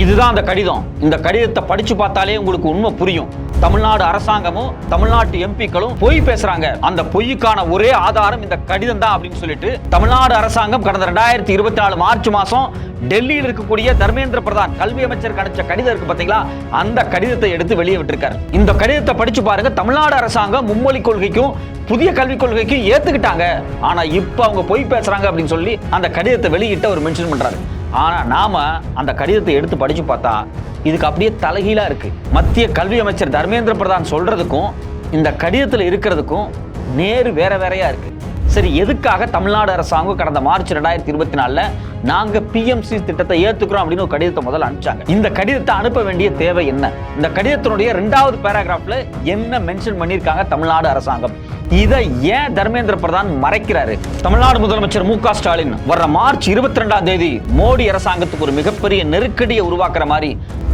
இதுதான் அந்த கடிதம். இந்த கடிதத்தை படிச்சு பார்த்தாலே உங்களுக்கு உண்மை புரியும். தமிழ்நாடு அரசாங்கமும் தமிழ்நாட்டு எம்பிக்களும் பொய் பேசுறாங்க. அந்த பொய்யுக்கான ஒரே ஆதாரம் இந்த கடிதம் தான் அப்படின்னு சொல்லிட்டு தமிழ்நாடு அரசாங்கம் கடந்த ரெண்டாயிரத்தி இருபத்தி நாலு மார்ச் மாசம் டெல்லியில் இருக்கக்கூடிய தர்மேந்திர பிரதான் கல்வி அமைச்சர் அனுப்பிச்ச கடிதம் இருக்கு பாத்தீங்களா? அந்த கடிதத்தை எடுத்து வெளியே விட்டிருக்காரு. இந்த கடிதத்தை படிச்சு பாருங்க. தமிழ்நாடு அரசாங்கம் மும்மொழி கொள்கைக்கும் புதிய கல்விக் கொள்கைக்கும் ஏத்துக்கிட்டாங்க. ஆனா இப்ப அவங்க பொய் பேசுறாங்க அப்படின்னு சொல்லி அந்த கடிதத்தை வெளியிட்டு அவர் மென்ஷன் பண்றாரு. ஆனால் நாம் அந்த கடிதத்தை எடுத்து படித்து பார்த்தா இதுக்கு அப்படியே தலைகீழாக இருக்குது மத்திய கல்வி அமைச்சர் தர்மேந்திர பிரதான் சொல்கிறதுக்கும் இந்த கடிதத்தில் இருக்கிறதுக்கும் நேரு வேற வேறையாக இருக்குது சரி எதுக்காக தமிழ்நாடு அரசாங்கம் கடந்த மார்ச் ரெண்டாயிரத்தி இருபத்தி நாலுல நாங்க பிஎம்சி திட்டத்தை ஏத்துக்கிறோம் அப்படின்னு ஒரு கடிதத்தை முதல்ல அனுப்பிச்சாங்க. இந்த கடிதத்தை அனுப்ப வேண்டிய தேவை என்ன? இந்த கடிதத்தினுடைய ரெண்டாவது பேராகிராஃப்ல என்ன மென்ஷன் பண்ணியிருக்காங்க தமிழ்நாடு அரசாங்கம்? இதை ஏன் தர்மேந்திர பிரதான் மறைக்கிறாரு? தமிழ்நாடு முதலமைச்சர் மு க ஸ்டாலின் வர்ற மார்ச் இருபத்தி ரெண்டாம் தேதி மோடி அரசாங்கத்துக்கு ஒரு மிகப்பெரிய நெருக்கடியை உருவாக்குற மாதிரி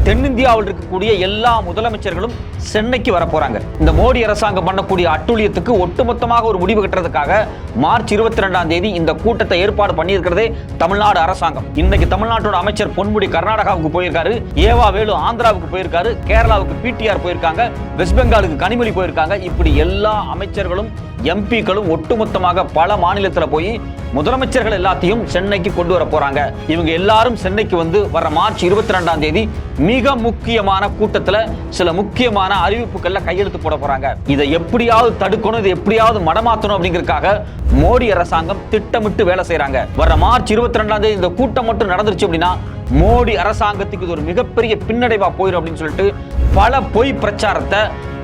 தென்னிந்தியாவில் இருக்கக்கூடிய எல்லா முதலமைச்சர்களும் சென்னைக்கு வர போறாங்க. இந்த மோடி அரசாங்கம் பண்ணக்கூடிய அட்டூழியத்துக்கு ஒட்டுமொத்தமாக ஒரு முடிவு கட்டுறதுக்காக மார்ச் இருபத்தி ரெண்டாம் தேதி இந்த கூட்டத்தை ஏற்பாடு பண்ணியிருக்கிறதே தமிழ்நாடு அரசாங்கம். இன்னைக்கு தமிழ்நாட்டோட அமைச்சர் பொன்முடி கர்நாடகாவுக்கு போயிருக்காரு ஏவா வேலு ஆந்திராவுக்கு போயிருக்காரு கேரளாவுக்கு பிடிஆர் போயிருக்காங்க வெஸ்ட் பெங்காலுக்கு கனிமொழி போயிருக்காங்க. இப்படி எல்லா அமைச்சர்களும் எம்பிக்களும் ஒட்டுமொத்தமாக பல மாநிலத்தில் போய் முதலமைச்சர்கள் எல்லாத்தையும் சென்னைக்கு கொண்டு வர போறாங்க. இவங்க எல்லாரும் சென்னைக்கு வந்து வர மார்ச் இருபத்தி ரெண்டாம் தேதி மிக முக்கியமான கூட்டத்துல சில முக்கியமான அறிவிப்புகள்ல கையெழுத்து போட போறாங்க. இதை எப்படியாவது தடுக்கணும் இதை எப்படியாவது மடமாத்தணும் அப்படிங்கிறதுக்காக மோடி அரசாங்கம் திட்டமிட்டு வேலை செய்றாங்க. வர மார்ச் இருபத்தி ரெண்டாம் தேதி இந்த கூட்டம் மட்டும் நடந்துருச்சு அப்படின்னா மோடி அரசாங்கத்துக்கு இது ஒரு மிகப்பெரிய பின்னடைவா போயிடும் அப்படின்னு சொல்லிட்டு பல பொய் பிரச்சாரத்தை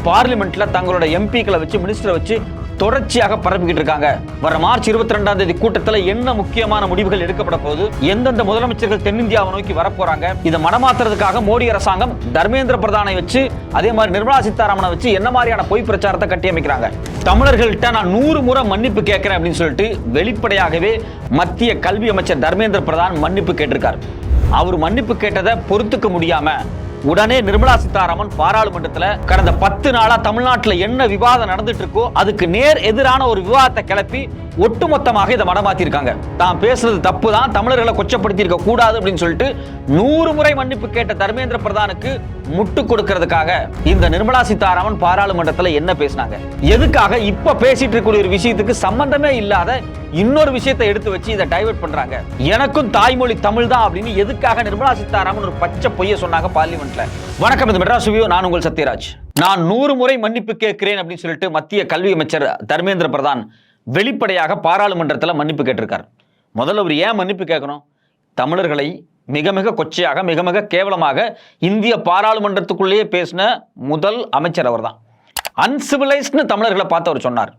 பார்லிமெண்ட்ல தங்களோட எம்பிக்களை வச்சு மினிஸ்டரை வச்சு தொடர்ச்சியாக பரப்பிக்கிட்டு இருக்காங்க. வர மார்ச் இருபத்தி ரெண்டாம் தேதி கூட்டத்தில் என்ன முக்கியமான முடிவுகள் எடுக்கப்பட போகுது? எந்தெந்த முதலமைச்சர்கள் தென்னிந்தியாவை நோக்கி வரப்போறாங்க? இதை மனமாத்துறதுக்காக மோடி அரசாங்கம் தர்மேந்திர பிரதானை வச்சு அதே மாதிரி நிர்மலா சீதாராமனை வச்சு என்ன மாதிரியான பொய் பிரச்சாரத்தை கட்டியமைக்கிறாங்க? தமிழர்கள்ட்ட நான் நூறு முறை மன்னிப்பு கேட்கிறேன் அப்படின்னு சொல்லிட்டு வெளிப்படையாகவே மத்திய கல்வி அமைச்சர் தர்மேந்திர பிரதான் மன்னிப்பு கேட்டிருக்காரு. அவர் மன்னிப்பு கேட்டதை பொறுத்துக்க முடியாமல் உடனே நிர்மலா சீதாராமன் பாராளுமன்றத்துல கடந்த பத்து நாளா தமிழ்நாட்டுல என்ன விவாதம் நடந்துட்டு இருக்கோ அதுக்கு நேர் எதிரான ஒரு விவாதத்தை கிளப்பி ஒட்டுமொத்தமாக இதை மடமாத்திருக்காங்க. தான் பேசுறது தப்பு தான் தமிழர்களை கொச்சப்படுத்தி இருக்க கூடாது அப்படின்னு சொல்லிட்டு நூறு முறை மன்னிப்பு கேட்ட தர்மேந்திர பிரதானுக்கு முட்டு கொடுக்கறதுக்காக இந்த நிர்மலா சீதாராமன் பாராளுமன்றத்துல என்ன பேசினாங்க? எதுக்காக இப்ப பேசிட்டு இருக்கக்கூடிய ஒரு விஷயத்துக்கு சம்பந்தமே இல்லாத இன்னொரு விஷயத்தை எடுத்து வச்சு இதை டைவர்ட் பண்றாங்க. எனக்கும் தாய்மொழி தமிழ் தான் அப்படின்னு எதுக்காக நிர்மலா சீதாராமன் ஒரு பச்சை பொய்ய சொன்னாங்க டிபார்ட்மெண்ட்ல வணக்கம் இது மெட்ராஸ் ரிவ்யூ. நான் உங்கள் சத்யராஜ். நான் நூறு முறை மன்னிப்பு கேட்கிறேன் அப்படின்னு சொல்லிட்டு மத்திய கல்வி அமைச்சர் தர்மேந்திர பிரதான் வெளிப்படையாக பாராளுமன்றத்தில் மன்னிப்பு கேட்டிருக்கார். முதல்ல அவர் ஏன் மன்னிப்பு கேட்கணும்? தமிழர்களை மிக மிக கொச்சையாக மிக மிக கேவலமாக இந்திய பாராளுமன்றத்துக்குள்ளேயே பேசின முதல் அமைச்சர் அவர்தான். அன்சிவிலைஸ்னு தமிழர்களை பார்த்து அவர் சொன்னார்.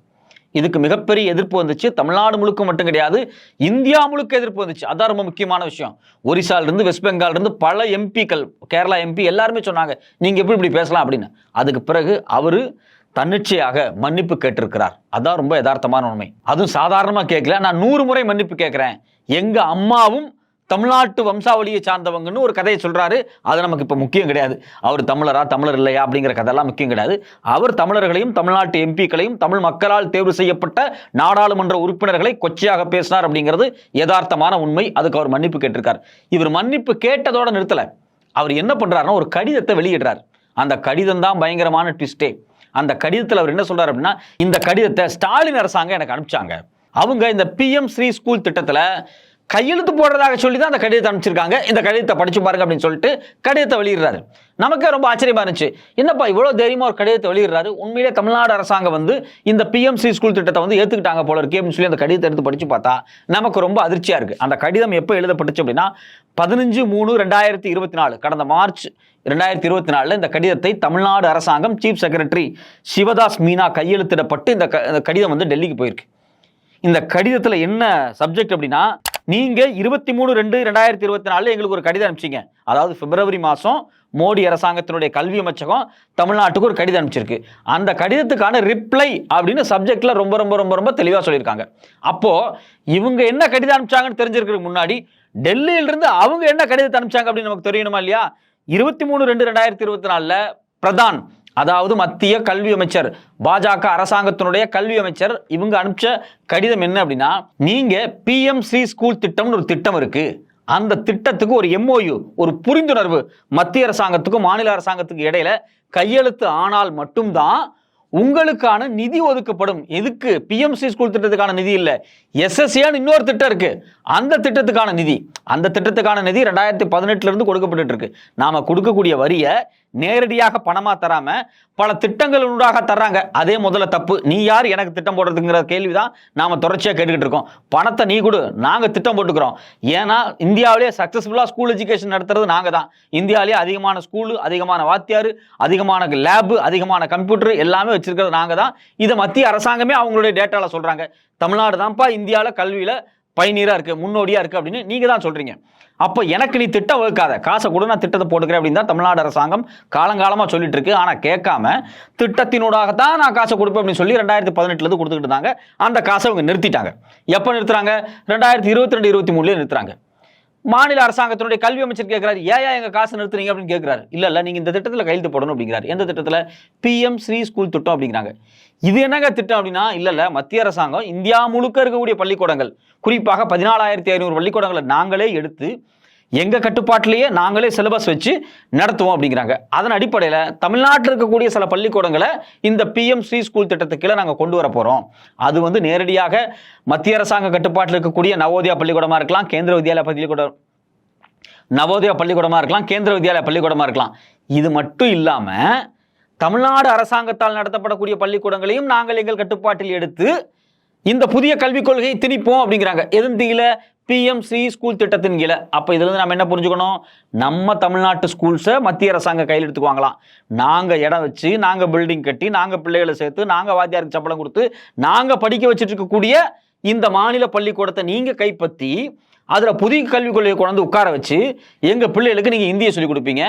இதுக்கு மிகப்பெரிய எதிர்ப்பு வந்துச்சு. தமிழ்நாடு முழுக்க மட்டும் கிடையாது இந்தியா முழுக்க எதிர்ப்பு வந்துச்சு. அதான் ரொம்ப முக்கியமான விஷயம். ஒரிசால இருந்து வெஸ்ட் பெங்கால் இருந்து பல எம்பிக்கள் கேரளா எம்பி எல்லாருமே சொன்னாங்க நீங்க எப்படி இப்படி பேசலாம்? அப்படின்னு. அதுக்கு பிறகு அவரு தன்னிச்சையாக மன்னிப்பு கேட்டிருக்கிறார். அதான் ரொம்ப யதார்த்தமான உண்மை. அதுவும் சாதாரணமா கேட்கல. நான் நூறு முறை மன்னிப்பு கேட்கிறேன். எங்க அம்மாவும் தமிழ்நாட்டு வம்சாவளியை சார்ந்தவங்கன்னு ஒரு கதையை சொல்றாரு. அது நமக்கு இப்போ முக்கியம் கிடையாது. அவர் தமிழரா தமிழர் இல்லையா அப்படிங்கிற கதையெல்லாம் முக்கியம் கிடையாது. அவர் தமிழர்களையும் தமிழ்நாட்டு எம்பிக்களையும் தமிழ் மக்களால் தேர்வு செய்யப்பட்ட நாடாளுமன்ற உறுப்பினர்களை கொச்சையாக பேசினார் அப்படிங்கிறது யதார்த்தமான உண்மை. அதுக்கு அவர் மன்னிப்பு கேட்டிருக்கார். இவர் மன்னிப்பு கேட்டதோட நிறுத்தலை. அவர் என்ன பண்ணுறாருன்னா ஒரு கடிதத்தை வெளியிடுறார். அந்த கடிதம் தான் பயங்கரமான ட்விஸ்டே அந்த கடிதத்தில் அவர் என்ன சொல்றாரு அப்படின்னா இந்த கடிதத்தை ஸ்டாலின் அரசாங்கம் எனக்கு அனுப்பிச்சாங்க. அவங்க இந்த பிஎம் ஸ்ரீ ஸ்கூல் திட்டத்தில் கையெழுத்து போடுறதாக சொல்லி தான் அந்த கடிதத்தை அனுப்பிச்சிருக்காங்க. இந்த கடிதத்தை படிச்சு பாருங்க அப்படின்னு சொல்லிட்டு கடிதத்தை வெளியிடுறாரு. நமக்கே ரொம்ப ஆச்சரியமா இருந்துச்சு. என்னப்பா இவ்வளோ தைரியமா ஒரு கடிதத்தை வெளியிடுறாரு? உண்மையிலே தமிழ்நாடு அரசாங்கம் வந்து இந்த பிஎம்சி ஸ்கூல் திட்டத்தை வந்து ஏத்துக்கிட்டாங்க போல இருக்கு அப்படின்னு சொல்லி அந்த கடிதத்தை எடுத்து படிச்சு பார்த்தா நமக்கு ரொம்ப அதிர்ச்சியா இருக்கு. அந்த கடிதம் எப்போ எழுதப்பட்டுச்சு அப்படின்னா பதினஞ்சு மூணு ரெண்டாயிரத்தி இருபத்தி நாலு கடந்த மார்ச் ரெண்டாயிரத்தி இருபத்தி நாலில் இந்த கடிதத்தை தமிழ்நாடு அரசாங்கம் சீஃப் செக்ரட்டரி சிவதாஸ் மீனா கையெழுத்திடப்பட்டு இந்த க- இந்த கடிதம் வந்து டெல்லிக்கு போயிருக்கு. இந்த கடிதத்தில் என்ன சப்ஜெக்ட் அப்படின்னா நீங்க இருபத்தி மூணு ரெண்டு ரெண்டாயிரத்தி இருபத்தி நாலு எங்களுக்கு ஒரு கடிதம் அனுப்பிச்சீங்க. அதாவது பிப்ரவரி மாசம் மோடி அரசாங்கத்தினுடைய கல்வி அமைச்சகம் தமிழ்நாட்டுக்கு ஒரு கடிதம் அனுப்பிச்சிருக்கு. அந்த கடிதத்துக்கான ரிப்ளை அப்படின்னு சப்ஜெக்ட்ல ரொம்ப ரொம்ப ரொம்ப ரொம்ப தெளிவா சொல்லியிருக்காங்க. அப்போ இவங்க என்ன கடிதம் அனுப்பிச்சாங்கன்னு தெரிஞ்சிருக்கிறதுக்கு முன்னாடி டெல்லியிலிருந்து அவங்க என்ன கடிதத்தை அனுப்பிச்சாங்க அப்படின்னு நமக்கு தெரியணுமா இல்லையா? இருபத்தி மூணு ரெண்டு ரெண்டாயிரத்தி இருபத்தி நாலுல பிரதான் அதாவது மத்திய கல்வி அமைச்சர் பாஜக அரசாங்கத்தினுடைய கல்வி அமைச்சர் இவங்க அனுப்பிச்ச கடிதம் என்ன அப்படின்னா நீங்க பிஎம் ஸ்ரீ ஸ்கூல் திட்டம்னு ஒரு திட்டம் இருக்கு. அந்த திட்டத்துக்கு ஒரு எம்ஓயு ஒரு புரிந்துணர்வு மத்திய அரசாங்கத்துக்கும் மாநில அரசாங்கத்துக்கு இடையில கையெழுத்து ஆனால் மட்டும்தான் உங்களுக்கான நிதி ஒதுக்கப்படும். எதுக்கு? பிஎம்சி ஸ்கூல் திட்டத்துக்கான நிதி இல்ல. எஸ்எஸ்ஏன்னு இன்னொரு திட்டம் இருக்கு. அந்த திட்டத்துக்கான நிதி. அந்த திட்டத்துக்கான நிதி ரெண்டாயிரத்தி பதினெட்டுல இருந்து கொடுக்கப்பட்டு இருக்கு. நாம கொடுக்கக்கூடிய வரியை நேரடியாக பணமா தராம பல திட்டங்கள் உண்டாக தர்றாங்க. அதே முதல்ல தப்பு. நீ யார்? எனக்கு திட்டம் போடுறதுங்கிற கேள்விதான் நாம தொடர்ச்சியா கேட்டுக்கிட்டு இருக்கோம். பணத்தை நீ கொடு. நாங்க திட்டம் போட்டுக்கிறோம். ஏன்னா இந்தியாவிலேயே சக்சஸ்ஃபுல்லா ஸ்கூல் எஜுகேஷன் நடத்துறது நாங்க தான் இந்தியாவிலேயே அதிகமான ஸ்கூலு அதிகமான வாத்தியார் அதிகமான லேபு அதிகமான கம்ப்யூட்டர் எல்லாமே வச்சிருக்கிறது நாங்க தான் இதை மத்திய அரசாங்கமே அவங்களுடைய டேட்டால சொல்றாங்க. தமிழ்நாடு தான்ப்பா இந்தியாவில் கல்வியில பயனீராக இருக்குது முன்னோடியாக இருக்குது அப்படின்னு நீங்கள் தான் சொல்கிறீங்க அப்போ எனக்கு நீ திட்டம் வகுக்காத காசை கூட நான் திட்டத்தை போட்டுக்கிறேன் அப்படின்னு தான் தமிழ்நாடு அரசாங்கம் காலங்காலமாக சொல்லிட்டு இருக்கு. ஆனால் கேட்காம திட்டத்தினூடாகத்தான் நான் காசை கொடுப்பேன் அப்படின்னு சொல்லி ரெண்டாயிரத்தி பதினெட்டுலேருந்து கொடுத்துக்கிட்டு இருந்தாங்க. அந்த காசை அவங்க நிறுத்திட்டாங்க. எப்போ நிறுத்துறாங்க? ரெண்டாயிரத்தி இருபத்தி ரெண்டு இருபத்தி மூணுலேயே நிறுத்துறாங்க. மாநில அரசாங்கத்தினுடைய கல்வி அமைச்சர் கேட்கிறாரு ஏன் எங்க காசு நிறுத்துறீங்க? அப்படின்னு கேட்கிறாரு இல்ல இல்ல நீங்க இந்த திட்டத்துல கையெழுத்து போடணும் அப்படிங்கிறாரு. எந்த திட்டத்துல? பிஎம் ஸ்ரீ ஸ்கூல் திட்டம் அப்படிங்கிறாங்க. இது என்னங்க திட்டம் அப்படின்னா இல்ல இல்ல மத்திய அரசாங்கம் இந்தியா முழுக்க இருக்கக்கூடிய பள்ளிக்கூடங்கள் குறிப்பாக பதினாலாயிரத்தி ஐநூறு பள்ளிக்கூடங்களை நாங்களே எடுத்து எங்கள் கட்டுப்பாட்டிலேயே நாங்களே சிலபஸ் வச்சு நடத்துவோம் அப்படிங்கிறாங்க. அதன் அடிப்படையில் தமிழ்நாட்டில் இருக்கக்கூடிய சில பள்ளிக்கூடங்களை இந்த பிஎம்சி ஸ்கூல் திட்டத்துக்கு நாங்கள் கொண்டு வர போகிறோம் அது வந்து நேரடியாக மத்திய அரசாங்க கட்டுப்பாட்டில் இருக்கக்கூடிய நவோதயா பள்ளிக்கூடமா இருக்கலாம் கேந்திர வித்யாலயா பள்ளிக்கூடம் நவோதயா பள்ளிக்கூடமா இருக்கலாம் கேந்திர வித்யாலயா பள்ளிக்கூடமா இருக்கலாம். இது மட்டும் இல்லாமல் தமிழ்நாடு அரசாங்கத்தால் நடத்தப்படக்கூடிய பள்ளிக்கூடங்களையும் நாங்கள் எங்கள் கட்டுப்பாட்டில் எடுத்து இந்த புதிய கல்விக் கொள்கையை திணிப்போம் அப்படிங்கிறாங்க. எதன் பிஎம்சி ஸ்கூல் திட்டத்தின் கீழே. அப்போ இதுலேருந்து நம்ம என்ன புரிஞ்சுக்கணும்? நம்ம தமிழ்நாட்டு ஸ்கூல்ஸை மத்திய அரசாங்கம் கையில் எடுத்துக்குவாங்களாம். நாங்கள் இடம் வச்சு நாங்கள் பில்டிங் கட்டி நாங்கள் பிள்ளைகளை சேர்த்து நாங்கள் வாத்தியாருக்கு சம்பளம் கொடுத்து நாங்கள் படிக்க வச்சுட்டு இருக்கக்கூடிய இந்த மாநில பள்ளிக்கூடத்தை நீங்கள் கைப்பற்றி அதில் புதிய கல்விக் கொள்கையை கொண்டு உட்கார வச்சு எங்கள் பிள்ளைகளுக்கு நீங்கள் இந்தியை சொல்லிக் கொடுப்பீங்க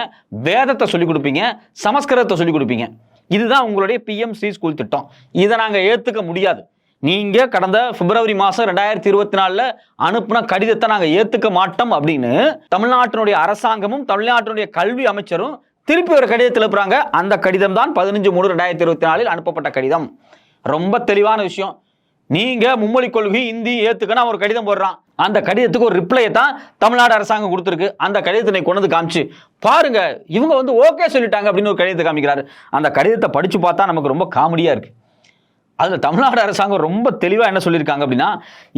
வேதத்தை சொல்லிக் கொடுப்பீங்க சமஸ்கிருதத்தை சொல்லிக் கொடுப்பீங்க. இதுதான் உங்களுடைய பிஎம்சி ஸ்கூல் திட்டம். இதை நாங்கள் ஏற்றுக்க முடியாது. நீங்கள் கடந்த பிப்ரவரி மாதம் ரெண்டாயிரத்தி இருபத்தி நாலில் அனுப்பின கடிதத்தை நாங்கள் ஏற்றுக்க மாட்டோம் அப்படின்னு தமிழ்நாட்டினுடைய அரசாங்கமும் தமிழ்நாட்டினுடைய கல்வி அமைச்சரும் திருப்பி ஒரு கடிதத்தில் எழுப்புறாங்க. அந்த கடிதம் தான் பதினஞ்சு மூணு ரெண்டாயிரத்தி இருபத்தி நாலில் அனுப்பப்பட்ட கடிதம். ரொம்ப தெளிவான விஷயம். நீங்க மும்மொழி கொள்கை இந்தி ஏத்துக்கன்னு அவன் ஒரு கடிதம் போடுறான். அந்த கடிதத்துக்கு ஒரு ரிப்ளையை தான் தமிழ்நாடு அரசாங்கம் கொடுத்துருக்கு. அந்த கடிதத்தை கொண்டு வந்து காமிச்சு பாருங்க இவங்க வந்து ஓகே சொல்லிட்டாங்க அப்படின்னு ஒரு கடிதத்தை காமிக்கிறாரு. அந்த கடிதத்தை படிச்சு பார்த்தா நமக்கு ரொம்ப காமெடியா இருக்கு. அதில் தமிழ்நாடு அரசாங்கம் ரொம்ப தெளிவாக என்ன சொல்லியிருக்காங்க அப்படின்னா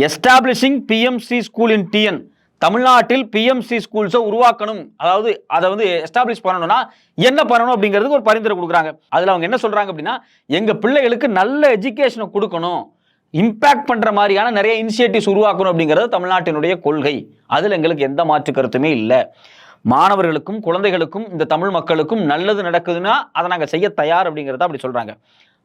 establishing PMC school in TN தமிழ்நாட்டில் பிஎம்சி ஸ்கூல்ஸை உருவாக்கணும். அதாவது அதை வந்து எஸ்டாப்ளிஷ் பண்ணணும்னா என்ன பண்ணணும் அப்படிங்கிறதுக்கு ஒரு பரிந்துரை கொடுக்குறாங்க. அதில் அவங்க என்ன சொல்கிறாங்க அப்படின்னா எங்கள் பிள்ளைகளுக்கு நல்ல எஜுகேஷனை கொடுக்கணும். இம்பாக்ட் பண்ணுற மாதிரியான நிறைய இனிஷியேட்டிவ்ஸ் உருவாக்கணும் அப்படிங்கிறது தமிழ்நாட்டினுடைய கொள்கை. அதில் எங்களுக்கு எந்த மாற்று கருத்துமே இல்லை. மாணவர்களுக்கும் குழந்தைகளுக்கும் இந்த தமிழ் மக்களுக்கும் நல்லது நடக்குதுன்னா அதை நாங்கள் செய்ய தயார் அப்படிங்கிறத அப்படி சொல்கிறாங்க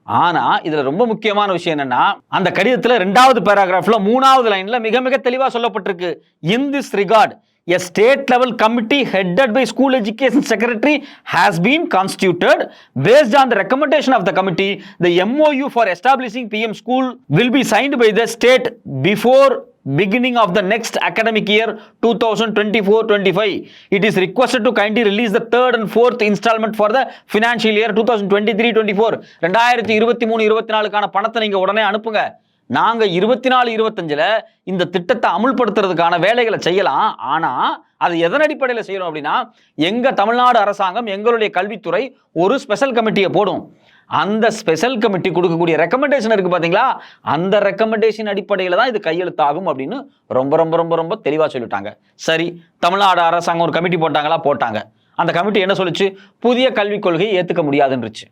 ஆனா இதுல ரொம்ப முக்கியமான விஷயம் என்னன்னா அந்த கடிதத்துல ரெண்டாவது பேராகிராஃப்ல மூணாவது லைன்ல மிக மிக தெளிவா சொல்லப்பட்டிருக்கு in this regard a state level committee headed by school education secretary has been constituted based on the recommendation of the committee the MOU for establishing PM school will be signed by the state before beginning of the next academic year 2024-25 it is requested to kindly release the third and fourth installment for the financial year 2023-24 ரெண்டாயிரத்தி இருபத்தி மூணு இருபத்தி நாலுக்கான பணத்தை நீங்க உடனே அனுப்புங்க. நாங்க இருபத்தி நாலு இருபத்தஞ்சுல இந்த திட்டத்தை அமுல்படுத்துறதுக்கான வேலைகளை செய்யலாம். ஆனா அது எதன் அடிப்படையில் செய்யணும் அப்படின்னா எங்க தமிழ்நாடு அரசாங்கம் எங்களுடைய கல்வித்துறை ஒரு ஸ்பெஷல் கமிட்டியை போடும். அந்த ஸ்பெஷல் கமிட்டி கொடுக்கக்கூடிய ரெக்கமெண்டேஷன் இருக்கு பார்த்தீங்களா அந்த ரெக்கமெண்டேஷன் அடிப்படையில் தான் இது கையெழுத்தாகும் அப்படின்னு ரொம்ப ரொம்ப ரொம்ப ரொம்ப தெளிவாக சொல்லிட்டாங்க. சரி தமிழ்நாடு அரசாங்கம் ஒரு கமிட்டி போட்டாங்களா? போட்டாங்க. அந்த கமிட்டி என்ன சொல்லுச்சு? புதிய கல்விக் கொள்கையை ஏற்றுக்க முடியாதுன்றுச்சு.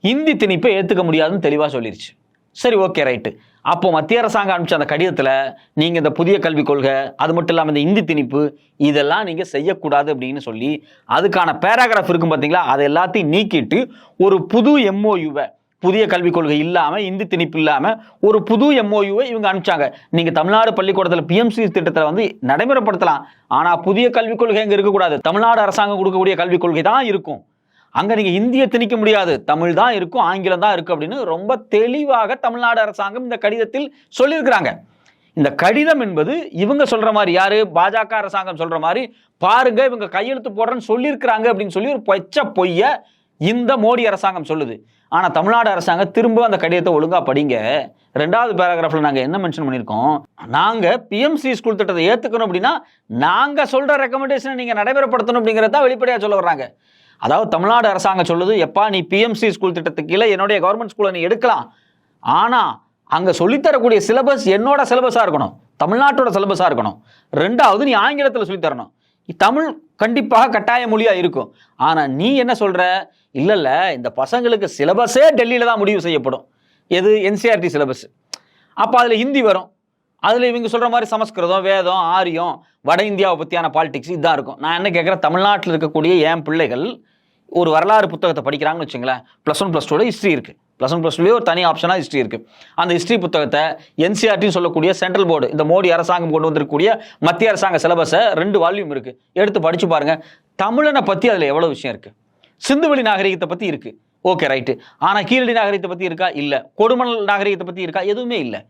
இந்தி திணிப்பை ஏற்றுக்க முடியாதுன்னு தெளிவாக சொல்லிருச்சு. சரி ஓகே ரைட்டு அப்போ மத்திய அரசாங்கம் அனுப்பிச்ச அந்த கடிதத்தில் நீங்கள் இந்த புதிய கல்விக் கொள்கை அது மட்டும் இல்லாமல் இந்த இந்தி திணிப்பு இதெல்லாம் நீங்கள் செய்யக்கூடாது அப்படின்னு சொல்லி அதுக்கான பேராகிராஃப் இருக்கும் பார்த்தீங்களா அதை எல்லாத்தையும் நீக்கிட்டு ஒரு புது எம்ஓயுவை புதிய கல்விக் கொள்கை இல்லாமல் இந்தி திணிப்பு இல்லாமல் ஒரு புது எம்ஓயுவை இவங்க அனுப்பிச்சாங்க. நீங்கள் தமிழ்நாடு பள்ளிக்கூடத்தில் பிஎம்சி திட்டத்தில் வந்து நடைமுறைப்படுத்தலாம். ஆனால் புதிய கல்விக் கொள்கை இங்கே இருக்கக்கூடாது. தமிழ்நாடு அரசாங்கம் கொடுக்கக்கூடிய கல்விக் கொள்கை தான் இருக்கும். அங்க நீங்க இந்திய திணிக்க முடியாது. தமிழ் தான் இருக்கும் ஆங்கிலம் தான் இருக்கும் அப்படின்னு ரொம்ப தெளிவாக தமிழ்நாடு அரசாங்கம் இந்த கடிதத்தில் சொல்லியிருக்கிறாங்க. இந்த கடிதம் என்பது இவங்க சொல்ற மாதிரி யாரு? பாஜக அரசாங்கம் சொல்ற மாதிரி பாருங்க இவங்க கையெழுத்து போடுறேன்னு சொல்லியிருக்கிறாங்க அப்படின்னு சொல்லி ஒரு பச்சை பொய்ய இந்த மோடி அரசாங்கம் சொல்லுது. ஆனா தமிழ்நாடு அரசாங்கம் திரும்ப அந்த கடிதத்தை ஒழுங்கா படிங்க. ரெண்டாவது பேராகிராஃப்ல நாங்க என்ன மென்ஷன் பண்ணியிருக்கோம்? நாங்க பிஎம்சி ஸ்கூல் திட்டத்தை ஏத்துக்கணும் அப்படின்னா நாங்க சொல்ற ரெக்கமெண்டேஷனை நீங்க நடைமுறைப்படுத்தணும் அப்படிங்கறத வெளிப்படையா சொல்ல வர்றாங்க. அதாவது தமிழ்நாடு அரசாங்கம் சொல்லுது எப்பா நீ பிஎம்சி ஸ்கூல் திட்டத்துக்கு கீழே என்னுடைய கவர்மெண்ட் ஸ்கூலை நீ எடுக்கலாம். ஆனால் அங்கே சொல்லித்தரக்கூடிய சிலபஸ் என்னோட சிலபஸாக இருக்கணும். தமிழ்நாட்டோட சிலபஸாக இருக்கணும். ரெண்டாவது நீ ஆங்கிலத்தில் சொல்லித் தரணும் தமிழ் கண்டிப்பாக கட்டாய மொழியாக இருக்கும். ஆனால் நீ என்ன சொல்கிற இல்லை இல்லை இந்த பசங்களுக்கு சிலபஸே டெல்லியில் தான் முடிவு செய்யப்படும். எது? என்சிஆர்டி சிலபஸ் அப்போ அதில் ஹிந்தி வரும். அதில் இவங்க சொல்கிற மாதிரி சமஸ்கிருதம் வேதம் ஆரியம் வட இந்தியாவை பற்றியான பாலிடிக்ஸ் இதாக இருக்கும். நான் என்ன கேட்குறேன் தமிழ்நாட்டில் இருக்கக்கூடிய என் பிள்ளைகள் ஒரு வரலாறு புத்தகத்தை படிக்கிறாங்கன்னு வச்சுங்களேன். ப்ளஸ் ஒன் ப்ளஸ் டூவில் ஹிஸ்ட்ரி இருக்குது ப்ளஸ் ஒன் ப்ளஸ் டூலேயே ஒரு தனி ஆப்ஷனாக ஹிஸ்ட்ரி இருக்குது அந்த ஹிஸ்ட்ரி புத்தகத்தை என்சிஆர்டின்னு சொல்லக்கூடிய சென்ட்ரல் போர்டு இந்த மோடி அரசாங்கம் கொண்டு வந்திருக்கக்கூடிய மத்திய அரசாங்க சிலபஸை ரெண்டு வால்யூம் இருக்குது எடுத்து படித்து பாருங்கள் தமிழனை பற்றி அதில் எவ்வளோ விஷயம் இருக்குது சிந்துவெளி நாகரிகத்தை பற்றி இருக்குது ஓகே ரைட்டு ஆனால் கீழடி நாகரிகத்தை பற்றி இருக்கா? இல்லை. கொடுமணல் நாகரிகத்தை பற்றி இருக்கா? எதுவுமே இல்லை.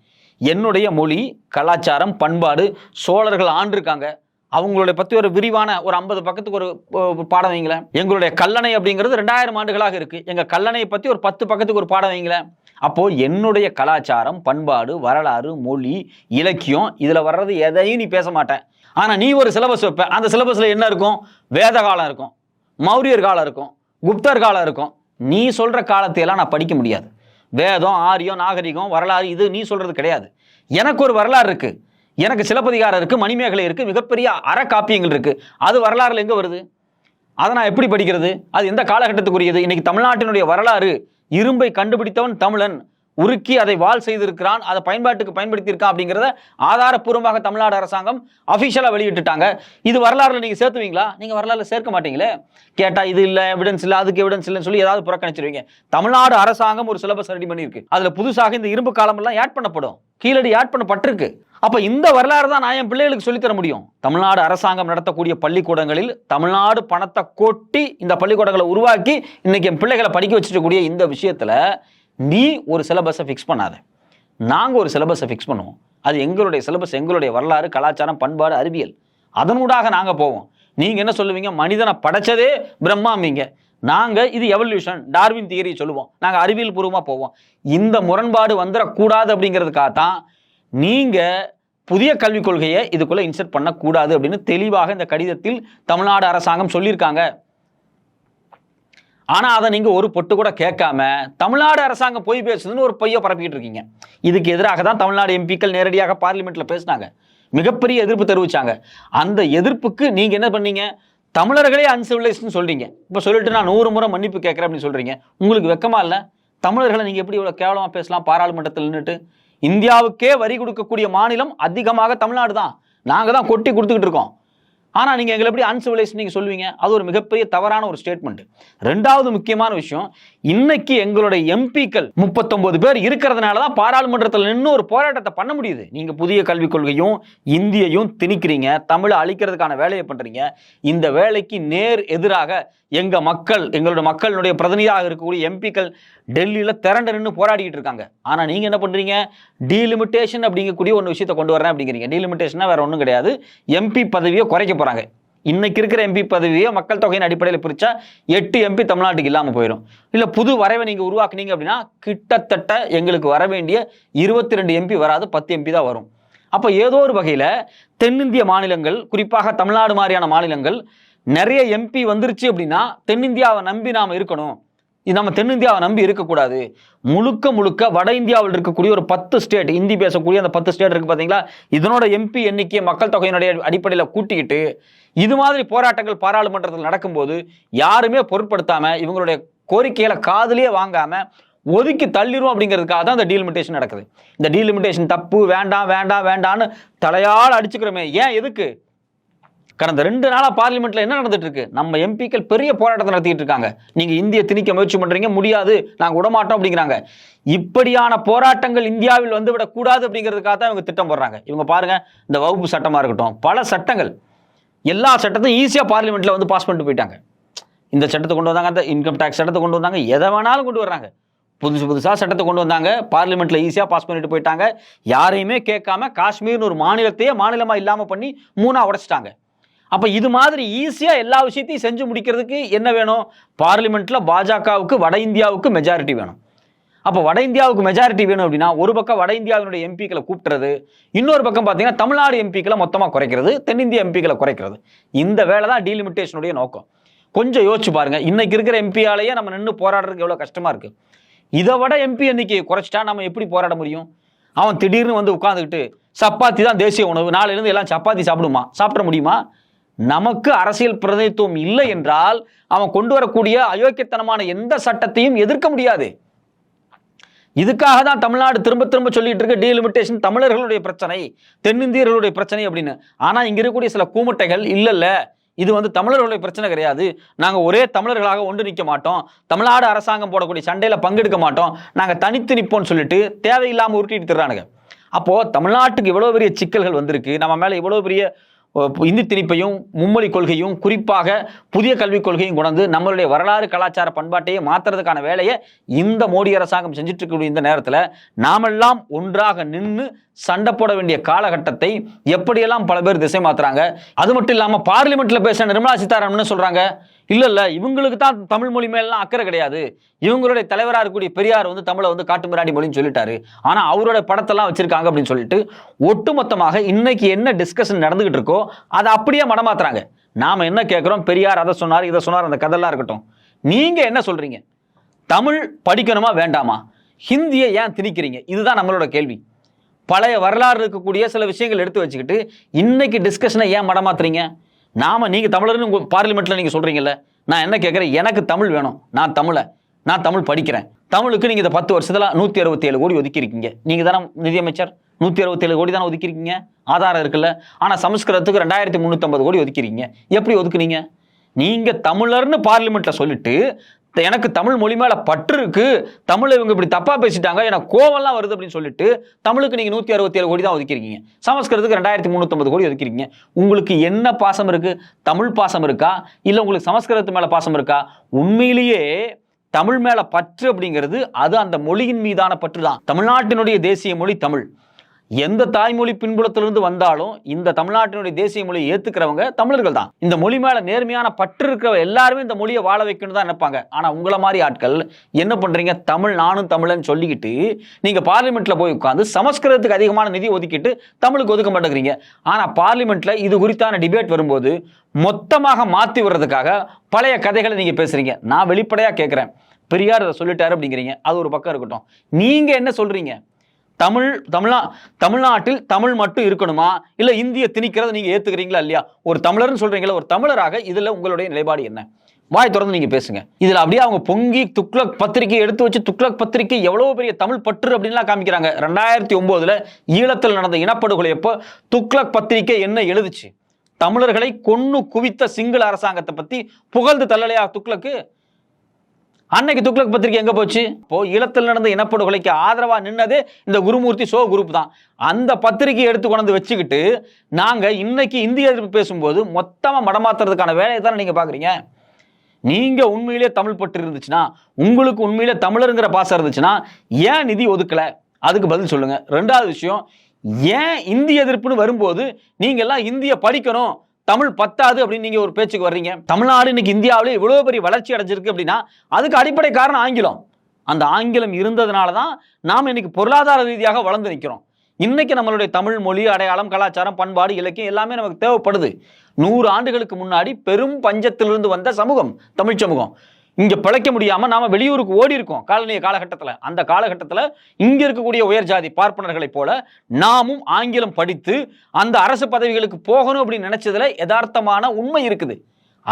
என்னுடைய மொழி கலாச்சாரம் பண்பாடு சோழர்கள் ஆண்டிருக்காங்க. அவங்களுடைய பற்றி ஒரு விரிவான ஒரு ஐம்பது பக்கத்துக்கு ஒரு பாடம் வைங்களேன் எங்களுடைய கல்லணை அப்படிங்கிறது ரெண்டாயிரம் ஆண்டுகளாக இருக்குது எங்கள் கல்லணையை பற்றி ஒரு பத்து பக்கத்துக்கு ஒரு பாடம் வைங்களேன் அப்போது என்னுடைய கலாச்சாரம் பண்பாடு வரலாறு மொழி இலக்கியம் இதில் வர்றது எதையும் நீ பேச மாட்டேன். ஆனால் நீ ஒரு சிலபஸ் வைப்ப. அந்த சிலபஸில் என்ன இருக்கும்? வேத காலம் இருக்கும். மௌரியர் காலம் இருக்கும். குப்தர் காலம் இருக்கும். நீ சொல்கிற காலத்தை எல்லாம் நான் படிக்க முடியாது. வேதம் ஆரியம் நாகரிகம் வரலாறு இது நீ சொல்றது கிடையாது. எனக்கு ஒரு வரலாறு இருக்கு. எனக்கு சிலப்பதிகாரம் இருக்கு மணிமேகலை இருக்கு மிகப்பெரிய அறக்காப்பியங்கள் இருக்கு. அது வரலாறுல எங்க வருது? அதை நான் எப்படி படிக்கிறது? அது எந்த காலகட்டத்துக்குரியது? இன்னைக்கு தமிழ்நாட்டினுடைய வரலாறு இரும்பை கண்டுபிடித்தவன் தமிழன். உருக்கி அதை வால் செய்திருக்கிறான் அதை பயன்பாட்டுக்கு பயன்படுத்தியிருக்கான் அப்படிங்கிறத ஆதாரப்பூர்வமாக தமிழ்நாடு அரசாங்கம் அஃபிஷியலாக வெளியிட்டுட்டாங்க. இது வரலாறுல நீங்கள் சேர்த்துவீங்களா? நீங்கள் வரலாறுல சேர்க்க மாட்டீங்களே? கேட்டால் இது இல்லை எவிடன்ஸ் இல்லை அதுக்கு எவிடன்ஸ் இல்லைன்னு சொல்லி ஏதாவது புறக்கணிச்சிருவீங்க. தமிழ்நாடு அரசாங்கம் ஒரு சிலபஸ் ரெடி பண்ணியிருக்கு. அதில் புதுசாக இந்த இரும்பு காலமெல்லாம் ஆட் பண்ணப்படும். கீழடி ஆட் பண்ணப்பட்டிருக்கு. அப்போ இந்த வரலாறு தான் நான் என் பிள்ளைகளுக்கு சொல்லித்தர முடியும். தமிழ்நாடு அரசாங்கம் நடத்தக்கூடிய பள்ளிக்கூடங்களில் தமிழ்நாடு பணத்தை கொட்டி இந்த பள்ளிக்கூடங்களை உருவாக்கி இன்னைக்கு என் பிள்ளைகளை படிக்க வச்சிருக்கக்கூடிய இந்த விஷயத்தில் நீ ஒரு சிலபஸை ஃபிக்ஸ் பண்ணாத. நாங்கள் ஒரு சிலபஸை ஃபிக்ஸ் பண்ணுவோம். அது எங்களுடைய சிலபஸ் எங்களுடைய வரலாறு கலாச்சாரம் பண்பாடு அறிவியல். அதனூடாக நாங்கள் போவோம். நீங்கள் என்ன சொல்லுவீங்க? மனிதனை படைச்சதே பிரம்மாமிங்க நாங்கள் இது எவல்யூஷன் டார்வின் தியரி சொல்லுவோம். நாங்கள் அறிவியல் பூர்வமாக போவோம். இந்த முரண்பாடு வந்துடக்கூடாது அப்படிங்கிறதுக்காக தான் நீங்கள் புதிய கல்விக் கொள்கையை இதுக்குள்ளே இன்சர்ட் பண்ணக்கூடாது அப்படின்னு தெளிவாக இந்த கடிதத்தில் தமிழ்நாடு அரசாங்கம் சொல்லியிருக்காங்க. ஆனா அதை நீங்க ஒரு பொட்டு கூட கேட்காம தமிழ்நாடு அரசாங்கம் பொய் பேசுதுன்னு ஒரு பொய்யை பரப்பிக்கிட்டு இருக்கீங்க. இதுக்கு எதிராக தான் தமிழ்நாடு எம்பிக்கள் நேரடியாக பார்லிமெண்ட்ல பேசினாங்க. மிகப்பெரிய எதிர்ப்பு தெரிவிச்சாங்க. அந்த எதிர்ப்புக்கு நீங்க என்ன பண்ணீங்க? தமிழர்களே அன்சிவிலைஸ்ட்னு சொல்றீங்க. இப்போ சொல்லிட்டு நான் நூறு முறை மன்னிப்பு கேட்குறேன் அப்படின்னு சொல்றீங்க. உங்களுக்கு வெக்கமா இல்லை? தமிழர்களை நீங்க எப்படி இவ்வளவு கேவலமா பேசலாம்? பாராளுமன்றத்தில் நின்றுட்டு இந்தியாவுக்கே வரி கொடுக்கக்கூடிய மாநிலம் அதிகமாக தமிழ்நாடு தான். நாங்க தான் கொட்டி கொடுத்துக்கிட்டு இருக்கோம். ஆனா நீங்க எங்களை எப்படி அன்சிவிலைஸ் நீங்க சொல்லுவீங்க? அது ஒரு மிகப்பெரிய தவறான ஒரு ஸ்டேட்மெண்ட் ரெண்டாவது முக்கியமான விஷயம் இன்னைக்கு எங்களுடைய எம்பிக்கள் முப்பத்தொன்பது பேர் இருக்கிறதுனால தான் பாராளுமன்றத்தில் நின்று ஒரு போராட்டத்தை பண்ண முடியுது. நீங்க புதிய கல்விக் கொள்கையும் இந்தியையும் திணிக்கிறீங்க தமிழை அழிக்கிறதுக்கான வேலையை பண்றீங்க. இந்த வேலைக்கு நேர் எதிராக எங்க மக்கள் எங்களுடைய மக்களுடைய பிரதிநிதியாக இருக்கக்கூடிய எம்பிக்கள் டெல்லியில திரண்டு நின்று போராடிக்கிட்டு இருக்காங்க. ஆனா நீங்க என்ன பண்றீங்க? டீலிமிட்டேஷன் அப்படிங்கக்கூடிய ஒரு விஷயத்தை கொண்டு வரேன் அப்படிங்கிறீங்க. டீலிமிட்டேஷனா வேற ஒன்றும் கிடையாது. எம்பி பதவியை குறைக்க போறாங்க. இன்னைக்கு இருக்கிற எம்பி பதவியை மக்கள் தொகையின் அடிப்படையில் பிரிச்சா எட்டு எம்பி தமிழ்நாட்டுக்கு இல்லாமல் போயிடும் இல்லை புது வரைவை நீங்கள் உருவாக்குனீங்க அப்படின்னா கிட்டத்தட்ட எங்களுக்கு வர வேண்டிய இருபத்தி ரெண்டு எம்பி வராது பத்து எம்பி தான் வரும். அப்போ ஏதோ ஒரு வகையில் தென்னிந்திய மாநிலங்கள் குறிப்பாக தமிழ்நாடு மாதிரியான மாநிலங்கள் நிறைய எம்பி வந்துருச்சு அப்படின்னா தென்னிந்தியாவை நம்பி நாம் இருக்கணும். இது நம்ம தென்னிந்தியாவை நம்பி இருக்கக்கூடாது. முழுக்க முழுக்க வட இந்தியாவில் இருக்கக்கூடிய ஒரு பத்து ஸ்டேட் இந்தி பேசக்கூடிய அந்த பத்து ஸ்டேட் இருக்கு பார்த்தீங்களா இதனோட எம்பி எண்ணிக்கை மக்கள் தொகையினுடைய அடிப்படையில் கூட்டிக்கிட்டு இது மாதிரி போராட்டங்கள் பாராளுமன்றத்தில் நடக்கும்போது யாருமே பொருட்படுத்தாம இவங்களுடைய கோரிக்கைகளை காதலே வாங்காம ஒதுக்கி தள்ளிரும் அப்படிங்கிறதுக்காக தான் இந்த டீலிமிட்டேஷன் நடக்குது. இந்த டீலிமிட்டேஷன் தப்பு வேண்டாம் வேண்டாம் வேண்டாம்னு தலையால் அடிச்சுக்கிறோமே. ஏன் எதுக்கு? கடந்த ரெண்டு நாளாக பார்லிமெண்ட்ல என்ன நடந்துட்டு இருக்கு நம்ம எம்பிக்கள் பெரிய போராட்டத்தை நடத்திட்டு இருக்காங்க. நீங்க இந்திய திணிக்க முயற்சி பண்றீங்க முடியாது. நாங்க விடமாட்டோம் அப்படிங்கிறாங்க. இப்படியான போராட்டங்கள் இந்தியாவில் வந்து விடக்கூடாது அப்படிங்கிறதுக்காக தான் இவங்க திட்டம் போடுறாங்க. இவங்க பாருங்க இந்த வகுப்பு சட்டமா இருக்கட்டும் பல சட்டங்கள். எல்லா சட்டத்தையும் ஈஸியாக பார்லிமெண்ட்ல வந்து பாஸ் பண்ணிட்டு போயிட்டாங்க. இந்த சட்டத்தை கொண்டு வந்தாங்க அந்த இன்கம் டேக்ஸ் சட்டத்தை கொண்டு வந்தாங்க எதை வேணாலும் கொண்டு வர்றாங்க. புதுசு புதுசாக சட்டத்தை கொண்டு வந்தாங்க பார்லிமெண்ட்டில் ஈஸியாக பாஸ் பண்ணிட்டு போயிட்டாங்க. யாரையுமே கேட்காம காஷ்மீர்னு ஒரு மாநிலத்தையே மாநிலமாக இல்லாமல் பண்ணி மூணாக உடைச்சிட்டாங்க. அப்போ இது மாதிரி ஈஸியாக எல்லா விஷயத்தையும் செஞ்சு முடிக்கிறதுக்கு என்ன வேணும்? பார்லிமெண்ட்டில் பாஜகவுக்கு வட இந்தியாவுக்கு மெஜாரிட்டி வேணும். அப்போ வட இந்தியாவுக்கு மெஜாரிட்டி வேணும் அப்படின்னா ஒரு பக்கம் வட இந்தியாவினுடைய எம்பிக்களை கூப்பிட்டுறது இன்னொரு பக்கம் பார்த்தீங்கன்னா தமிழ்நாடு எம்பிக்களை மொத்தமாக குறைக்கிறது தென்னிந்திய எம்பிக்களை குறைக்கிறது. இந்த வேலை தான் டீலிமிட்டேஷனுடைய நோக்கம். கொஞ்சம் யோசிச்சு பாருங்க இன்னைக்கு இருக்கிற எம்பியாலேயே நம்ம நின்று போராடுறதுக்கு எவ்வளோ கஷ்டமாக இருக்குது இதை விட எம்பி எண்ணிக்கையை குறைச்சிட்டா நம்ம எப்படி போராட முடியும்? அவன் திடீர்னு வந்து உட்காந்துக்கிட்டு சப்பாத்தி தான் தேசிய உணவு நாளையிலேருந்து எல்லாம் சப்பாத்தி சாப்பிடுமா? சாப்பிட முடியுமா? நமக்கு அரசியல் பிரதிநிதித்துவம் இல்லை என்றால் அவன் கொண்டு வரக்கூடிய அயோக்கியத்தனமான எந்த சட்டத்தையும் எதிர்க்க முடியாது. இதுக்காக தான் தமிழ்நாடு திரும்ப திரும்ப சொல்லிட்டு இருக்க டீலிமிட்டேஷன் தமிழர்களுடைய பிரச்சனை தென்னிந்தியர்களுடைய பிரச்சனை அப்படின்னு. ஆனா இங்க இருக்கக்கூடிய சில கூமுட்டைகள் இல்லைல்ல இது வந்து தமிழர்களுடைய பிரச்சனை கிடையாது. நாங்கள் ஒரே தமிழர்களாக ஒன்று நிற்க மாட்டோம். தமிழ்நாடு அரசாங்கம் போடக்கூடிய சண்டையில் பங்கெடுக்க மாட்டோம். நாங்கள் தனித்து நிற்போம்னு சொல்லிட்டு தேவையில்லாமல் உருட்டிட்டு தர்றானுங்க. அப்போது தமிழ்நாட்டுக்கு இவ்வளோ பெரிய சிக்கல்கள் வந்திருக்கு. நம்ம மேலே இவ்வளோ பெரிய இந்தி திணிப்பையும் மும்மொழி கொள்கையும் குறிப்பாக புதிய கல்விக் கொள்கையும் கொண்டு நம்மளுடைய வரலாறு கலாச்சார பண்பாட்டையே மாற்றுறதுக்கான வேலையை இந்த மோடி அரசாங்கம் செஞ்சுட்டு இருக்கக்கூடிய இந்த நேரத்தில் நாமெல்லாம் ஒன்றாக நின்று சண்டை போட வேண்டிய காலகட்டத்தை எப்படியெல்லாம் பல பேர் திசை மாத்துறாங்க? அது மட்டும் இல்லாமல் பார்லிமெண்ட்டில் பேசுகிற நிர்மலா சீதாராமன் சொல்கிறாங்க இல்ல இல்ல. இவங்களுக்கு தான் தமிழ் மொழி மேலாம் அக்கறை கிடையாது. இவங்களுடைய தலைவராக இருக்கக்கூடிய பெரியார் வந்து தமிழை வந்து காட்டு மிராண்டி மொழின்னு சொல்லிட்டாரு. ஆனா அவரோட படத்தெல்லாம் வச்சிருக்காங்க அப்படின்னு சொல்லிட்டு ஒட்டுமொத்தமாக இன்னைக்கு என்ன டிஸ்கஷன் நடந்துகிட்டு இருக்கோ அதை அப்படியே மடமாத்துறாங்க நாம என்ன கேட்கிறோம் பெரியார் அதை சொன்னார் இதை சொன்னார் அந்த கதெல்லாம் இருக்கட்டும். நீங்க என்ன சொல்றீங்க? தமிழ் படிக்கணுமா வேண்டாமா? ஹிந்தியை ஏன் திணிக்கிறீங்க? இதுதான் நம்மளோட கேள்வி. பழைய வரலாறு இருக்கக்கூடிய சில விஷயங்கள் எடுத்து வச்சுக்கிட்டு இன்னைக்கு டிஸ்கஷனை ஏன் மடமாத்துறீங்க நாம நீங்கள் தமிழர்னு உங்க பார்லிமெண்ட்ல நீங்கள் சொல்றீங்கல்ல நான் என்ன கேட்குறேன்? எனக்கு தமிழ் வேணும். நான் தமிழை நான் தமிழ் படிக்கிறேன். தமிழுக்கு நீங்கள் இந்த பத்து வருஷத்தில் நூற்றி அறுபத்தி ஏழு கோடி ஒதுக்கியிருக்கீங்க. நீங்கள் தானே நிதியமைச்சர்? நூற்றி அறுபத்தி ஏழு கோடி தானே ஒதுக்கியிருக்கீங்க? ஆதாரம் இருக்குல்ல. ஆனால் சமஸ்கிருதத்துக்கு ரெண்டாயிரத்தி முந்நூற்றம்பது கோடி ஒதுக்கிறீங்க எப்படி ஒதுக்குனீங்க? நீங்கள் தமிழர்னு பார்லிமெண்ட்டில் சொல்லிட்டு எனக்கு தமிழ் மொழி மேலே பற்று இருக்கு. தமிழ் இவங்க இப்படி தப்பாக பேசிட்டாங்க எனக்கு கோவம்லாம் வருது அப்படின்னு சொல்லிட்டு தமிழுக்கு நீங்கள் நூற்றி அறுபத்தி ஏழு கோடி தான் ஒதுக்கிருக்கீங்க சமஸ்கிருதத்துக்கு ரெண்டாயிரத்தி முந்நூற்றம்பது கோடி ஒதுக்கிருக்கீங்க உங்களுக்கு என்ன பாசம் இருக்கு? தமிழ் பாசம் இருக்கா? இல்லை உங்களுக்கு சமஸ்கிருதத்து மேலே பாசம் இருக்கா? உண்மையிலேயே தமிழ் மேல பற்று அப்படிங்கிறது அது அந்த மொழியின் மீதான பற்று தான் தமிழ்நாட்டினுடைய தேசிய மொழி தமிழ். எந்த தாய்மொழி பின்புலத்திலிருந்து வந்தாலும் இந்த தமிழ்நாட்டினுடைய தேசிய மொழியை ஏத்துக்கிறவங்க தமிழர்கள் தான். இந்த மொழி மேல நேர்மையான பற்று இருக்கிற எல்லாருமே இந்த மொழியை வாழ வைக்கணும் தான் நினைப்பாங்க. ஆனா உங்களை மாதிரி ஆட்கள் என்ன பண்றீங்க? தமிழ் நானும் தமிழன் சொல்லிக்கிட்டு நீங்க பார்லிமெண்ட்ல போய் உட்காந்து சமஸ்கிருதத்துக்கு அதிகமான நிதி ஒதுக்கிட்டு தமிழுக்கு ஒதுக்க மாட்டேங்கிறீங்க. ஆனா பார்லிமெண்ட்ல இது குறித்தான டிபேட் வரும்போது மொத்தமாக மாத்தி விடுறதுக்காக பழைய கதைகளை நீங்க பேசுறீங்க. நான் வெளிப்படையா கேட்கிறேன் பெரியார் அதை சொல்லிட்டாரு அப்படிங்கிறீங்க. அது ஒரு பக்கம் இருக்கட்டும். நீங்க என்ன சொல்றீங்க? தமிழ் தமிழ்நா தமிழ்நாட்டில் தமிழ் மட்டும் இருக்கணுமா? இல்லை இந்திய திணிக்கிறத நீங்கள் ஏற்றுக்கிறீங்களா இல்லையா? ஒரு தமிழர்னு சொல்கிறீங்களா ஒரு தமிழராக இதில் உங்களுடைய நிலைப்பாடு என்ன? வாய் திறந்து நீங்கள் பேசுங்க. இதில் அப்படியே அவங்க பொங்கி துக்ளக் பத்திரிகை எடுத்து வச்சு துக்ளக் பத்திரிக்கை எவ்வளோ பெரிய தமிழ் பற்று அப்படின்லாம் காமிக்கிறாங்க. ரெண்டாயிரத்தி ஒம்போதில் ஈழத்தில் நடந்த இனப்படுகொலை அப்போ துக்ளக் பத்திரிக்கை என்ன எழுதுச்சு? தமிழர்களை கொன்னு குவித்த சிங்கள அரசாங்கத்தை பற்றி புகழ்ந்து தள்ளலையா துக்ளக்கு? அன்னைக்கு துக்ளக் பத்திரிக்கை எங்க போச்சு? இப்போ ஈழத்தில் நடந்த இனப்படுகொலைக்கு ஆதரவா நின்னது இந்த குருமூர்த்தி சோ குரூப் தான். அந்த பத்திரிகையை எடுத்து கொண்டு வச்சுக்கிட்டு நாங்க இன்னைக்கு இந்திய எதிர்ப்பு பேசும்போது மொத்தமா மடமாத்துறதுக்கான வேலையை தானே நீங்க பாக்குறீங்க? நீங்க உண்மையிலே தமிழ் பற்று இருந்துச்சுன்னா உங்களுக்கு உண்மையிலே தமிழருங்கிற பாசம் இருந்துச்சுன்னா ஏன் நிதி ஒதுக்கல? அதுக்கு பதில் சொல்லுங்க. ரெண்டாவது விஷயம் ஏன் இந்திய எதிர்ப்புன்னு வரும்போது நீங்க எல்லாம் இந்திய படிக்கணும்? தமிழ் பத்தாது அப்படின்னு நீங்க ஒரு பேச்சுக்கு வர்றீங்க. தமிழ்நாடு இன்னைக்கு இந்தியாவிலே இவ்வளவு பெரிய வளர்ச்சி அடைஞ்சிருக்கு அப்படின்னா அதுக்கு அடிப்படை காரணம் ஆங்கிலம். அந்த ஆங்கிலம் இருந்ததுனால தான் நாம் இன்னைக்கு பொருளாதார ரீதியாக வளர்ந்து நிற்கிறோம் இன்னைக்கு நம்மளுடைய தமிழ் மொழி அடையாளம் கலாச்சாரம் பண்பாடு இலக்கியம் எல்லாமே நமக்கு தேவைப்படுது. நூறு ஆண்டுகளுக்கு முன்னாடி பெரும் பஞ்சத்திலிருந்து வந்த சமூகம் தமிழ் சமூகம். இங்கே பிழைக்க முடியாமல் நாம வெளியூருக்கு ஓடி இருக்கோம் காலனிய காலகட்டத்தில். அந்த காலகட்டத்தில் இங்கே இருக்கக்கூடிய உயர் ஜாதி பார்ப்பனர்களைப் போல நாமும் ஆங்கிலம் படித்து அந்த அரசு பதவிகளுக்கு போகணும் அப்படின்னு நினச்சதில் யதார்த்தமான உண்மை இருக்குது.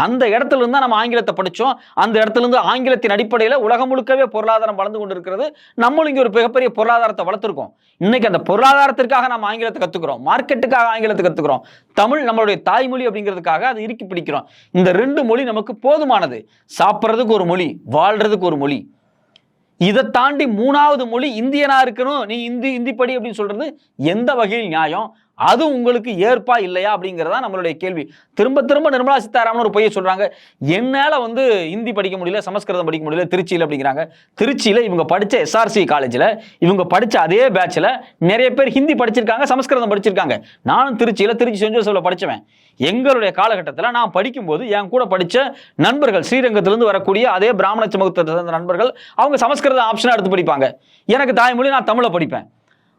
அந்த இடத்துல இருந்து தான் நம்ம ஆங்கிலத்தை படிச்சோம். அந்த இடத்துல இருந்து ஆங்கிலத்தின் அடிப்படையில் உலகம் முழுக்கவே பொருளாதாரம் வளர்ந்து கொண்டு இருக்கிறது நம்மளும் இங்கே ஒரு மிகப்பெரிய பொருளாதாரத்தை வளர்த்துருக்கோம். இன்னைக்கு அந்த பொருளாதாரத்திற்காக நம்ம ஆங்கிலத்தை கத்துக்கிறோம். மார்க்கெட்டுக்காக ஆங்கிலத்தை கத்துக்கிறோம். தமிழ் நம்மளுடைய தாய்மொழி அப்படிங்கிறதுக்காக அதை இறுக்கி பிடிக்கிறோம். இந்த ரெண்டு மொழி நமக்கு போதுமானது. சாப்பிட்றதுக்கு ஒரு மொழி வாழ்றதுக்கு ஒரு மொழி. இதை தாண்டி மூணாவது மொழி இந்தியனா இருக்கணும். நீ இந்தி இந்தி படி அப்படின்னு சொல்றது எந்த வகையில் நியாயம்? அது உங்களுக்கு ஏற்பா இல்லையா அப்படிங்கிறதா நம்மளுடைய கேள்வி. திரும்ப திரும்ப நிர்மலா சீதாராமன் ஒரு பொய்யை சொல்றாங்க. என்னால வந்து ஹிந்தி படிக்க முடியல சமஸ்கிருதம் படிக்க முடியல திருச்சியில் அப்படிங்கிறாங்க. திருச்சியில் இவங்க படித்த எஸ்ஆர்சி காலேஜில் இவங்க படித்த அதே பேட்சில் நிறைய பேர் ஹிந்தி படிச்சிருக்காங்க சமஸ்கிருதம் படிச்சிருக்காங்க. நானும் திருச்சியில் திருச்சி செஞ்சு சொல்ல படித்தவன் எங்களுடைய காலகட்டத்தில் நான் படிக்கும்போது என் கூட படித்த நண்பர்கள் ஸ்ரீரங்கத்திலிருந்து வரக்கூடிய அதே பிராமண சமூகத்தை சேர்ந்த நண்பர்கள் அவங்க சமஸ்கிருத ஆப்ஷனாக எடுத்து படிப்பாங்க. எனக்கு தாய்மொழி நான் தமிழை படிப்பேன்.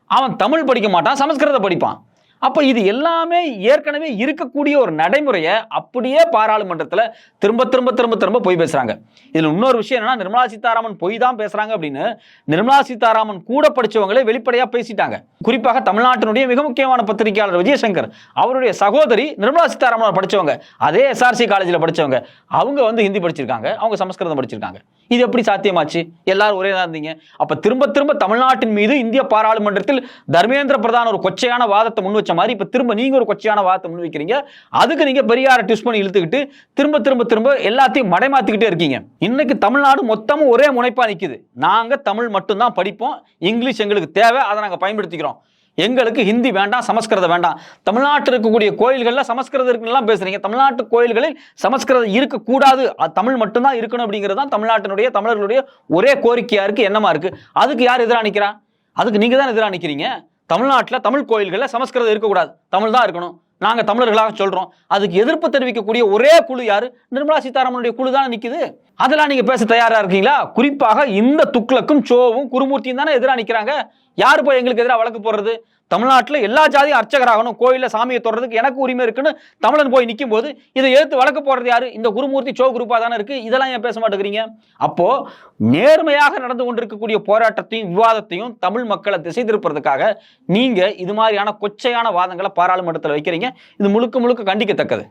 அவன் தமிழ் படிக்க மாட்டான் சமஸ்கிருதம் படிப்பான். அப்போ இது எல்லாமே ஏற்கனவே இருக்கக்கூடிய ஒரு நடைமுறையை அப்படியே பாராளுமன்றத்தில் திரும்ப திரும்ப திரும்ப திரும்ப போய் பேசுகிறாங்க இதில் இன்னொரு விஷயம் என்னன்னா நிர்மலா சீதாராமன் பொய் தான் பேசுகிறாங்க அப்படின்னு நிர்மலா சீதாராமன் கூட படிச்சவங்களே வெளிப்படையாக பேசிட்டாங்க. குறிப்பாக தமிழ்நாட்டினுடைய மிக முக்கியமான பத்திரிகையாளர் விஜயசங்கர் அவருடைய சகோதரி நிர்மலா சீதாராமன் படிச்சவங்க அதே எஸ்ஆர்சி காலேஜில் படிச்சவங்க அவங்க வந்து ஹிந்தி படிச்சிருக்காங்க அவங்க சமஸ்கிருதம் படிச்சிருக்காங்க. இது எப்படி சாத்தியமாச்சு? எல்லாரும் ஒரே தான் இருந்தீங்க. அப்போ திரும்ப திரும்ப தமிழ்நாட்டின் மீது இந்திய பாராளுமன்றத்தில் தர்மேந்திர பிரதான் ஒரு கொச்சையான வாதத்தை முன் வச்ச மாதிரி இப்ப திரும்ப நீங்க ஒரு கொச்சையான வார்த்தை முன் வைக்கிறீங்க. அதுக்கு நீங்க பெரியார ட்விஸ்ட் பண்ணி இழுத்துக்கிட்டு திரும்ப திரும்ப திரும்ப எல்லாத்தையும் மடைமாத்திக்கிட்டே இருக்கீங்க. இன்னைக்கு தமிழ்நாடு மொத்தமும் ஒரே முனைப்பா நிக்குது. நாங்க தமிழ் மட்டும்தான் படிப்போம். இங்கிலீஷ் எங்களுக்கு தேவை. அதை நாங்க பயன்படுத்திக்கிறோம். எங்களுக்கு ஹிந்தி வேண்டாம் சமஸ்கிருதம் வேண்டாம். தமிழ்நாட்டில் இருக்கக்கூடிய கோயில்கள்ல சமஸ்கிருதம் இருக்குலாம் பேசுறீங்க. தமிழ்நாட்டு கோயில்களில் சமஸ்கிருதம் இருக்கக்கூடாது. தமிழ் மட்டும்தான் இருக்கணும் அப்படிங்கிறது தான் தமிழ்நாட்டினுடைய தமிழர்களுடைய ஒரே கோரிக்கையா இருக்கு என்னமா இருக்கு. அதுக்கு யார் எதிராக நிற்கிறா அதுக்கு நீங்க தான் எதிராக நிற்கிறீங்க தமிழ்நாட்டில் தமிழ் கோயில்களில் சமஸ்கிருதம் இருக்கக்கூடாது. தமிழ் தான் இருக்கணும். நாங்கள் தமிழர்களாக சொல்கிறோம் அதுக்கு எதிர்ப்பு தெரிவிக்கக்கூடிய ஒரே குழு யார்? நிர்மலா சீதாராமனுடைய குழு தான் நிற்கிது அதெல்லாம் நீங்கள் பேச தயாராக இருக்கீங்களா? குறிப்பாக இந்த துக்ளக்கும் சோவும் குருமூர்த்தியும் தானே எதிராக நிற்கிறாங்க யார் போய் எங்களுக்கு எதிராக வழக்கு போடுறது? தமிழ்நாட்டில் எல்லா ஜாதியும் அர்ச்சகராகணும். கோயிலில் சாமியை தொடர்றதுக்கு எனக்கு உரிமை இருக்குன்னு தமிழன் போய் நிற்கும் போது இதை எடுத்து வழக்கு போடுறது யாரு? இந்த குருமூர்த்தி சோ குரூப்பாக தானே இருக்கு. இதெல்லாம் ஏன் பேச மாட்டேங்கிறீங்க? அப்போ நேர்மையாக நடந்து கொண்டிருக்கக்கூடிய போராட்டத்தையும் விவாதத்தையும் தமிழ் மக்களை திசை திருப்புறதுக்காக நீங்க இது மாதிரியான கொச்சையான வாதங்களை பாராளுமன்றத்தில் வைக்கிறீங்க. இது முழுக்க முழுக்க கண்டிக்கத்தக்கது.